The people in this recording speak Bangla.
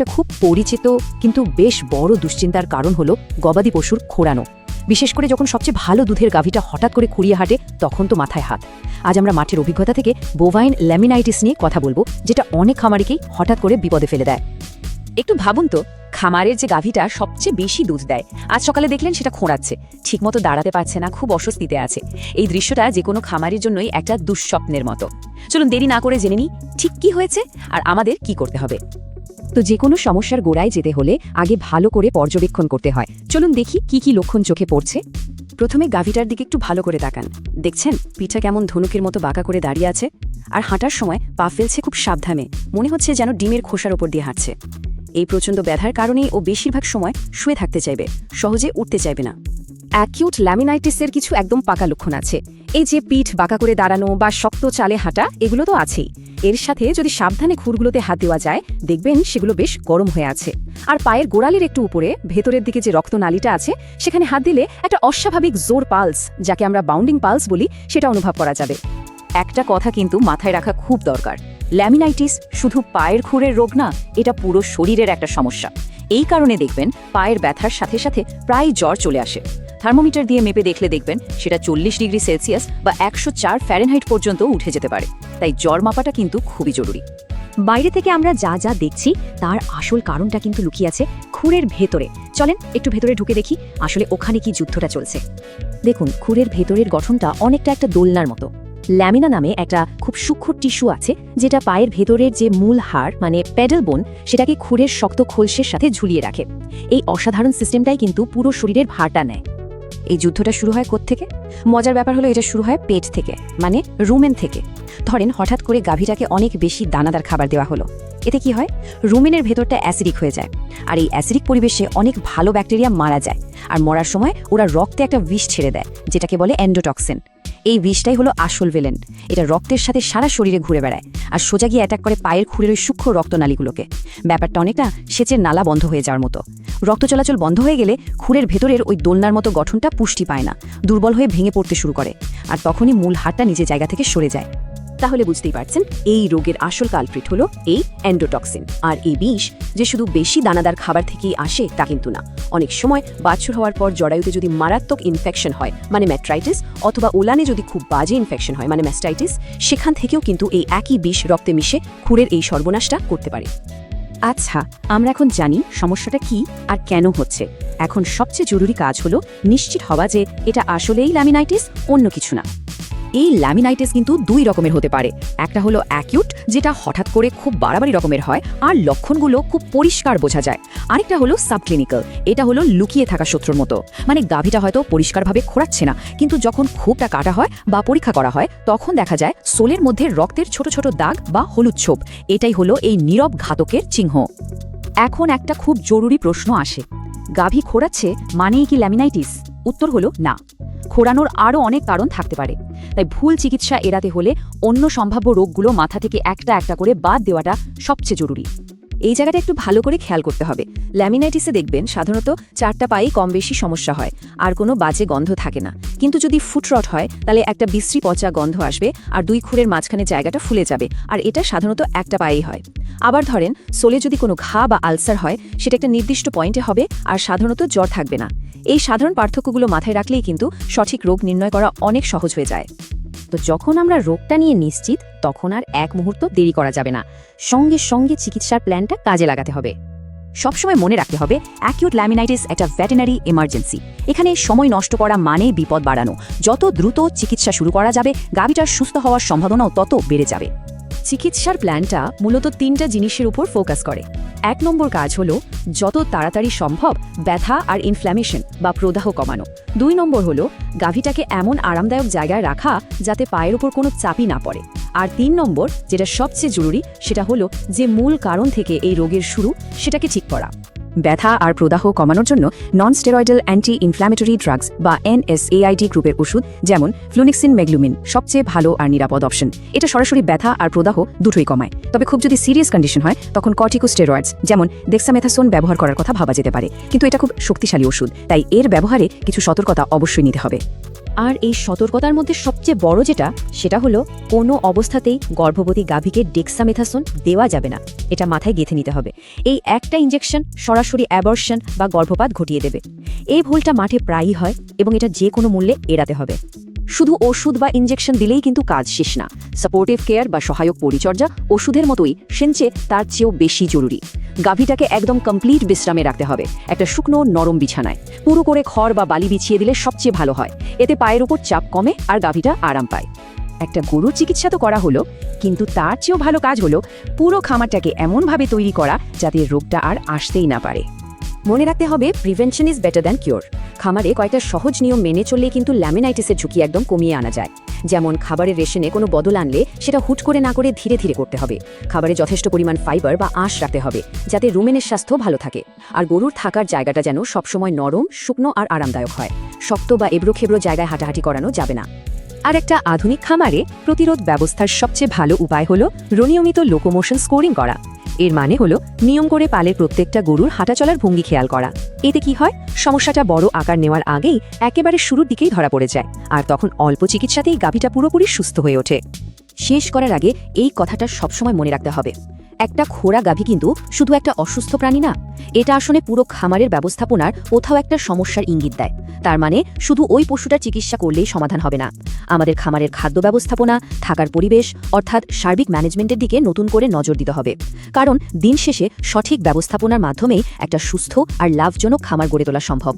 একটা খুব পরিচিত কিন্তু বেশ বড় দুশ্চিন্তার কারণ হলো গবাদি পশুর খোঁড়ানো বিশেষ করে যখন সবচেয়ে ভালো দুধের গাভীটা হঠাৎ করে খুঁড়িয়ে হাঁটে, তখন তো মাথায় হাত। আজ আমরা মাঠের অভিজ্ঞতা থেকে বোভাইন ল্যামিনাইটিস নিয়ে কথা বলব, যেটা অনেক খামারিকেই হঠাৎ করে বিপদে ফেলে দেয়। একটু ভাবুন তো, খামারের যে গাভীটা সবচেয়ে বেশি দুধ দেয়, আজ সকালে দেখলেন সেটা খোঁড়াচ্ছে, ঠিকমতো দাঁড়াতে পারছে না, খুব অস্বস্তিতে আছে। এই দৃশ্যটা যে কোনো খামারের জন্যই একটা দুঃস্বপ্নের মতো। চলুন দেরি না করে জেনে নিই, ঠিক কি হয়েছে আর আমাদের কি করতে হবে। তো যে কোনো সমস্যার গোড়ায় যেতে হলে আগে ভালো করে পর্যবেক্ষণ করতে হয়। চলুন দেখি কি কি লক্ষণ চোখে পড়ছে। প্রথমে গাভীটার দিকে একটু ভালো করে তাকান। দেখছেন, পিঠা কেমন ধনুকের মতো বাঁকা করে দাঁড়িয়ে আছে আর হাঁটার সময় পা ফেলছে খুব সাবধানে। মনে হচ্ছে যেন ডিমের খোসার ওপর দিয়ে হাঁটছে। এই প্রচণ্ড ব্যথার কারণেই ও বেশিরভাগ সময় শুয়ে থাকতে চাইবে, সহজে উঠতে চাইবে না। অ্যাকিউট ল্যামিনাইটিসের কিছু একদম পাকা লক্ষণ আছে। এই যে পিঠ বাঁকা করে দাঁড়ানো বা শক্ত চালে হাঁটা, এগুলো তো আছেই। এর সাথে যদি সাবধানে খুরগুলোতে হাত দেওয়া যায়, দেখবেন সেগুলো বেশ গরম হয়ে আছে। আর পায়ের গোড়ালির একটু উপরে, ভেতরের দিকে যে রক্তনালীটা আছে, সেখানে হাত দিলে একটা অস্বাভাবিক জোর পালস, যাকে আমরা বাউন্ডিং পালস বলি, সেটা অনুভব করা যাবে। একটা কথা কিন্তু মাথায় রাখা খুব দরকার। ল্যামিনাইটিস শুধু পায়ের খুরের রোগ না, এটা পুরো শরীরের একটা সমস্যা। এই কারণে দেখবেন পায়ের ব্যথার সাথে সাথে প্রায় জ্বর চলে আসে। থার্মোমিটার দিয়ে মেপে দেখলে দেখবেন সেটা চল্লিশ ডিগ্রি সেলসিয়াস বা একশো চার ফ্যারেনহাইট পর্যন্ত উঠে যেতে পারে। তাই জ্বর মাপাটা কিন্তু খুবই জরুরি। বাইরে থেকে আমরা যা যা দেখছি, তার আসল কারণটা কিন্তু লুকিয়ে আছে খুরের ভেতরে। চলেন একটু ভেতরে ঢুকে দেখি আসলে ওখানে কি যুদ্ধটা চলছে। দেখুন খুরের ভেতরের গঠনটা অনেকটা একটা দোলনার মতো। ল্যামিনা নামে একটা খুব সূক্ষ্ম টিস্যু আছে, যেটা পায়ের ভেতরের যে মূল হাড় মানে প্যাডেল বোন, সেটাকে খুরের শক্ত খোলসের সাথে ঝুলিয়ে রাখে। এই অসাধারণ সিস্টেমটাই কিন্তু পুরো শরীরের ভারটা নেয়। এই যুদ্ধটা শুরু হয় থেকে মজার ব্যাপার হলো এটা শুরু হয় পেট থেকে মানে রুমেন থেকে। ধরেন হঠাৎ করে গাভীটাকে অনেক বেশি দানাদার খাবার দেওয়া হলো। এতে কি হয়? রুমেনের ভেতরটা অ্যাসিডিক হয়ে যায়। আর এই অ্যাসিডিক পরিবেশে অনেক ভালো ব্যাকটেরিয়া মারা যায়। আর মরার সময় ওরা রক্তে একটা বিষ ছেড়ে দেয়, যেটাকে বলে অ্যান্ডোটক্সিন এই বিষটাই হলো আসল ভেলেন। এটা রক্তের সাথে সারা শরীরে ঘুরে বেড়ায় আর সোজা গিয়ে অ্যাটাক করে পায়ের খুঁড়ের ওই সূক্ষ্ম রক্তনালীগুলোকে। ব্যাপারটা অনেকটা সেচের নালা বন্ধ হয়ে যাওয়ার মতো। রক্ত চলাচল বন্ধ হয়ে গেলে খুঁড়ের ভেতরের ওই দোলনার মতো গঠনটা পুষ্টি পায় না, দুর্বল হয়ে ভেঙে পড়তে শুরু করে। আর তখনই মূল হাড়টা নিজের জায়গা থেকে সরে যায়। তাহলে বুঝতেই পারছেন, এই রোগের আসল কালপ্রিট হলো এই অ্যান্ডোটক্সিন আর এই বিষ যে শুধু বেশি দানাদার খাবার থেকেই আসে তা কিন্তু না। অনেক সময় বাছুর হওয়ার পর জরায়ুতে যদি মারাত্মক ইনফেকশন হয় মানে ম্যাট্রাইটিস অথবা ওলানে যদি খুব বাজে ইনফেকশন হয় মানে ম্যাস্টাইটিস সেখান থেকেও কিন্তু এই একই বিষ রক্তে মিশে খুরের এই সর্বনাশটা করতে পারে। আচ্ছা আমরা এখন জানি সমস্যাটা কি আর কেন হচ্ছে। এখন সবচেয়ে জরুরি কাজ হলো নিশ্চিত হওয়া যে এটা আসলেই ল্যামিনাইটিস, অন্য কিছু না। এই ল্যামিনাইটিস কিন্তু দুই রকমের হতে পারে। একটা হলো অ্যাকিউট, যেটা হঠাৎ করে খুব বাড়াবাড়ি রকমের হয় আর লক্ষণগুলো খুব পরিষ্কার বোঝা যায়। আরেকটা হলো সাবক্লিনিক্যাল, এটা হলো লুকিয়ে থাকা শত্রুর মতো। মানে গাভীটা হয়তো পরিষ্কারভাবে খোঁড়াচ্ছে না, কিন্তু যখন খুবটা কাটা হয় বা পরীক্ষা করা হয়, তখন দেখা যায় সোলের মধ্যে রক্তের ছোট ছোট দাগ বা হলুদ ছোপ। এটাই হলো এই নীরব ঘাতকের চিহ্ন। এখন একটা খুব জরুরি প্রশ্ন আসে। গাভী খোঁড়াচ্ছে মানেই কি ল্যামিনাইটিস? উত্তর হলো না। খোঁড়ানোর আরও অনেক কারণ থাকতে পারে। তাই ভুল চিকিৎসা এড়াতে হলে অন্য সম্ভাব্য রোগগুলো মাথা থেকে একটা একটা করে বাদ দেওয়াটা সবচেয়ে জরুরি। এই জায়গাটা একটু ভালো করে খেয়াল করতে হবে। ল্যামিনাইটিসে দেখবেন সাধারণত চারটা পায়েই কম বেশি সমস্যা হয়, আর কোনো বাজে গন্ধ থাকে না। কিন্তু যদি ফুটরট হয়, তাহলে একটা বিশ্রী পচা গন্ধ আসবে, আর দুই খুঁড়ের মাঝখানে জায়গাটা ফুলে যাবে, আর এটা সাধারণত একটা পায়েই হয়। আবার ধরেন, সোলে যদি কোনো ঘা বা আলসার হয়, সেটা একটা নির্দিষ্ট পয়েন্টে হবে আর সাধারণত জ্বর থাকবে না। এই সাধারণ পার্থক্যগুলো মাথায় রাখলেই কিন্তু সঠিক রোগ নির্ণয় করা অনেক সহজ হয়ে যায়। তো যখন আমরা রোগটা নিয়ে নিশ্চিত, তখন আর এক মুহূর্ত দেরি করা যাবে না। সঙ্গে সঙ্গে চিকিৎসার প্ল্যানটা কাজে লাগাতে হবে। সবসময় মনে রাখতে হবে অ্যাকিউট ল্যামিনাইটিস একটা ভেটেনারি এমার্জেন্সি এখানে সময় নষ্ট করা মানে বিপদ বাড়ানো। যত দ্রুত চিকিৎসা শুরু করা যাবে গাভীটার সুস্থ হওয়ার সম্ভাবনাও তত বেড়ে যাবে। চিকিৎসার প্ল্যানটা মূলত তিনটা জিনিসের উপর ফোকাস করে। এক নম্বর কাজ হলো, যত তাড়াতাড়ি সম্ভব ব্যথা আর ইনফ্ল্যামেশন বা প্রদাহ কমানো। দুই নম্বর হলো, গাভীটাকে এমন আরামদায়ক জায়গায় রাখা যাতে পায়ের উপর কোনো চাপই না পড়ে। আর তিন নম্বর, যেটা সবচেয়ে জরুরি, সেটা হলো যে মূল কারণ থেকে এই রোগের শুরু, সেটাকে ঠিক করা। ব্যথা আর প্রদাহ কমানোর জন্য non steroidal anti inflammatory drugs বা এনএসএআইডি গ্রুপের ওষুধ, যেমন ফ্লুনিক্সিন মেগলুমিন সবচেয়ে ভালো আর নিরাপদ অপশন। এটা সরাসরি ব্যথা আর প্রদাহ দুটোই কমায়। তবে খুব যদি সিরিয়াস কন্ডিশন হয়, তখন কটিকো স্টেরয়েডস যেমন ডেক্সামেথাসোন ব্যবহার করার কথা ভাবা যেতে পারে। কিন্তু এটা খুব শক্তিশালী ওষুধ, তাই এর ব্যবহারে কিছু সতর্কতা অবশ্যই নিতে হবে। আর এই সতর্কতার মধ্যে সবচেয়ে বড় যেটা, সেটা হলো কোনো অবস্থাতেই গর্ভবতী গাভীকে ডেক্সামেথাসন দেওয়া যাবে না। এটা মাথায় গেঁথে নিতে হবে। এই একটা ইঞ্জেকশন সরাসরি অ্যাবর্শন বা গর্ভপাত ঘটিয়ে দেবে। এই ভুলটা মাঠে প্রায়ই হয় এবং এটা যে কোনো মূল্যে এড়াতে হবে। শুধু ওষুধ বা ইঞ্জেকশন দিলেই কিন্তু কাজ শেষ না। সাপোর্টিভ কেয়ার বা সহায়ক পরিচর্যা ওষুধের মতোই সেঞ্চে তার চেয়েও বেশি জরুরি। গাভীটাকে একদম কমপ্লিট বিশ্রামে রাখতে হবে। একটা শুকনো, নরম বিছানায়। পুরো করে খড় বা বালি বিছিয়ে দিলে সবচেয়ে ভালো হয়। এতে পায়ের উপর চাপ কমে আর গাভীটা আরাম পায়। একটা গরুর চিকিৎসা তো করা হলো, কিন্তু তার চেয়েও ভালো কাজ হলো পুরো খামারটাকে এমনভাবে তৈরি করা যাতে রোগটা আর আসতেই না পারে। মনে রাখতে হবে prevention is better than cure খামারে কয়েকটা সহজ নিয়ম মেনে চললে কিন্তু ল্যামিনাইটিসের ঝুঁকি একদম কমিয়ে আনা যায়। যেমন খাবারের রেশনে কোনো বদল আনলে সেটা হুট করে না করে ধীরে ধীরে করতে হবে। খাবারে যথেষ্ট পরিমাণ ফাইবার বা আঁশ রাখতে হবে, যাতে রুমেনের স্বাস্থ্য ভালো থাকে। আর গরুর থাকার জায়গাটা যেন সবসময় নরম, শুকনো আর আরামদায়ক হয়। শক্ত বা এবড়ো খেবড়ো জায়গায় হাঁটাহাঁটি করানো যাবে না। আর একটা আধুনিক খামারে প্রতিরোধ ব্যবস্থার সবচেয়ে ভালো উপায় হলো, রনিয়মিত লোকোমোশন স্কোরিং করা। এর মানে হলো নিয়ম করে পালের প্রত্যেকটা গরুর হাঁটা চলার ভঙ্গি খেয়াল করা। এতে কি হয়? সমস্যাটা বড় আকার নেওয়ার আগেই একেবারে শুরুর দিকেই ধরা পড়ে যায় আর তখন অল্প চিকিৎসাতেই গাভীটা পুরোপুরি সুস্থ হয়ে ওঠে। শেষ করার আগে এই কথাটা সবসময় মনে রাখতে হবে। একটা খোড়া গাভী কিন্তু শুধু একটা অসুস্থ প্রাণী না, এটা আসলে পুরো খামারের ব্যবস্থাপনার কোথাও একটা সমস্যার ইঙ্গিত দেয়। তার মানে শুধু ওই পশুটার চিকিৎসা করলেই সমাধান হবে না। আমাদের খামারের খাদ্য ব্যবস্থাপনা, থাকার পরিবেশ, অর্থাৎ সার্বিক ম্যানেজমেন্টের দিকে নতুন করে নজর দিতে হবে। কারণ দিন শেষে সঠিক ব্যবস্থাপনার মাধ্যমেই একটা সুস্থ আর লাভজনক খামার গড়ে তোলা সম্ভব।